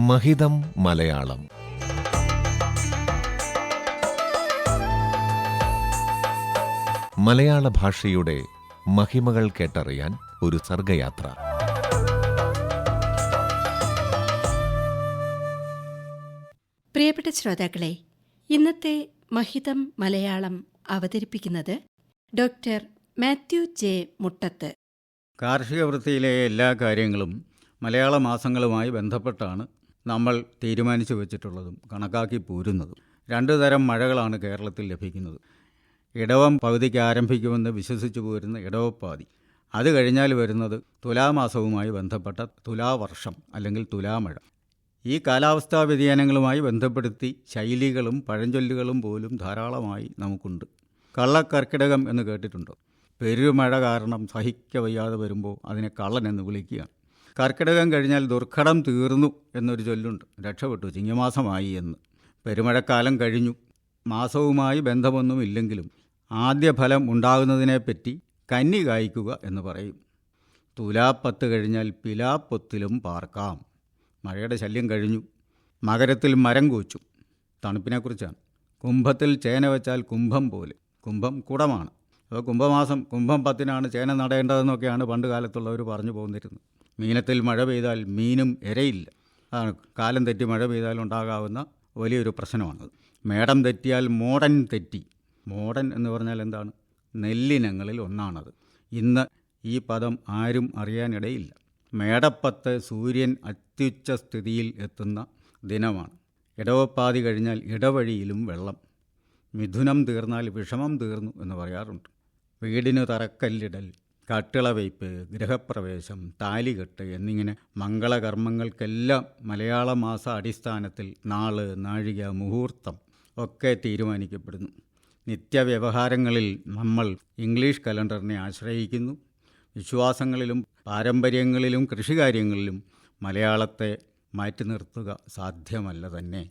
മഹിതം മലയാളം. മലയാള ഭാഷയുടെ മഹിമകൾ കേട്ടറിയാൻ ഒരു സർഗയാത്ര. പ്രിയപ്പെട്ട ശ്രോതാക്കളെ ഇന്നത്തെ മഹിതം മലയാളം അവതരിപ്പിക്കുന്നത് ഡോക്ടർ മാത്യു ജെ മുട്ടത്ത്. കാർഷിക വൃത്തിയിലെ എല്ലാ കാര്യങ്ങളും മലയാള മാസങ്ങളുമായി ബന്ധപ്പെട്ടാണ് നമ്മൾ തീരുമാനിച്ചു വെച്ചിട്ടുള്ളതും കണക്കാക്കി പോരുന്നതും. രണ്ടു തരം മഴകളാണ് കേരളത്തിൽ ലഭിക്കുന്നത്. ഇടവം പകുതിക്ക് ആരംഭിക്കുമെന്ന് വിശ്വസിച്ചു പോരുന്ന ഇടവപ്പാതി. അത് കഴിഞ്ഞാൽ വരുന്നത് തുലാമാസവുമായി ബന്ധപ്പെട്ട തുലാവർഷം അല്ലെങ്കിൽ തുലാമഴ. ഈ കാലാവസ്ഥാ വ്യതിയാനങ്ങളുമായി ബന്ധപ്പെടുത്തി ശൈലികളും പഴഞ്ചൊല്ലുകളും പോലും ധാരാളമായി നമുക്കുണ്ട്. കള്ളക്കർക്കിടകം എന്ന് കേട്ടിട്ടുണ്ടോ? പെരുമഴ കാരണം സഹിക്ക വയ്യാതെ വരുമ്പോൾ അതിനെ കള്ളൻ എന്ന് വിളിക്കുകയാണ്. കർക്കിടകം കഴിഞ്ഞാൽ ദുർഘടം തീർന്നു എന്നൊരു ചൊല്ലുണ്ട്. രക്ഷപ്പെട്ടു. ചിങ്ങമാസമായി എന്ന്. പെരുമഴക്കാലം കഴിഞ്ഞു. മാസവുമായി ബന്ധമൊന്നുമില്ലെങ്കിലും ആദ്യ ഫലം ഉണ്ടാകുന്നതിനെപ്പറ്റി കന്നി കായ്ക്കുക എന്ന് പറയും. തുലാപ്പത്ത് കഴിഞ്ഞാൽ പിലാപ്പൊത്തിലും പാർക്കാം. മഴയുടെ ശല്യം കഴിഞ്ഞു. മകരത്തിൽ മരം കൂച്ചു. തണുപ്പിനെക്കുറിച്ചാണ്. കുംഭത്തിൽ ചേന വെച്ചാൽ കുംഭം പോലെ. കുംഭം കുടമാണ്. അപ്പോൾ കുംഭമാസം കുംഭം പത്തിനാണ് ചേന നടേണ്ടതെന്നൊക്കെയാണ് പണ്ട് കാലത്തുള്ളവർ പറഞ്ഞു പോന്നിരുന്നത്. മീനത്തിൽ മഴ പെയ്താൽ മീനും ഇരയില്ല. അതാണ് കാലം തെറ്റി മഴ പെയ്താൽ ഉണ്ടാകാവുന്ന വലിയൊരു പ്രശ്നമാണത്. മേടം തെറ്റിയാൽ മോടൻ തെറ്റി. മോടൻ എന്ന് പറഞ്ഞാൽ എന്താണ്? നെല്ലിനങ്ങളിൽ ഒന്നാണത്. ഇന്ന് ഈ പദം ആരും അറിയാനിടയില്ല. മേടപ്പത്ത് സൂര്യൻ അത്യുച്ച സ്ഥിതിയിൽ എത്തുന്ന ദിനമാണ്. ഇടവപ്പാതി കഴിഞ്ഞാൽ ഇടവഴിയിലും വെള്ളം. മിഥുനം തീർന്നാൽ വിഷമം തീർന്നു എന്ന് പറയാറുണ്ട്. വീടിന് തറക്കല്ലിടൽ കട്ടിളവയ്പ് ഗൃഹപ്രവേശം താലികെട്ട് എന്നിങ്ങനെ മംഗളകർമ്മങ്ങൾക്കെല്ലാം മലയാള മാസ അടിസ്ഥാനത്തിൽ നാൾ നാഴിക മുഹൂർത്തം ഒക്കെ തീരുമാനിക്കപ്പെടുന്നു. നിത്യവ്യവഹാരങ്ങളിൽ നമ്മൾ ഇംഗ്ലീഷ് കലണ്ടറിനെ ആശ്രയിക്കുന്നു. വിശ്വാസങ്ങളിലും പാരമ്പര്യങ്ങളിലും കൃഷികാര്യങ്ങളിലും മലയാളത്തെ മാറ്റി നിർത്തുക സാധ്യമല്ല തന്നെ.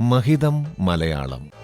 മഹിതം മലയാളം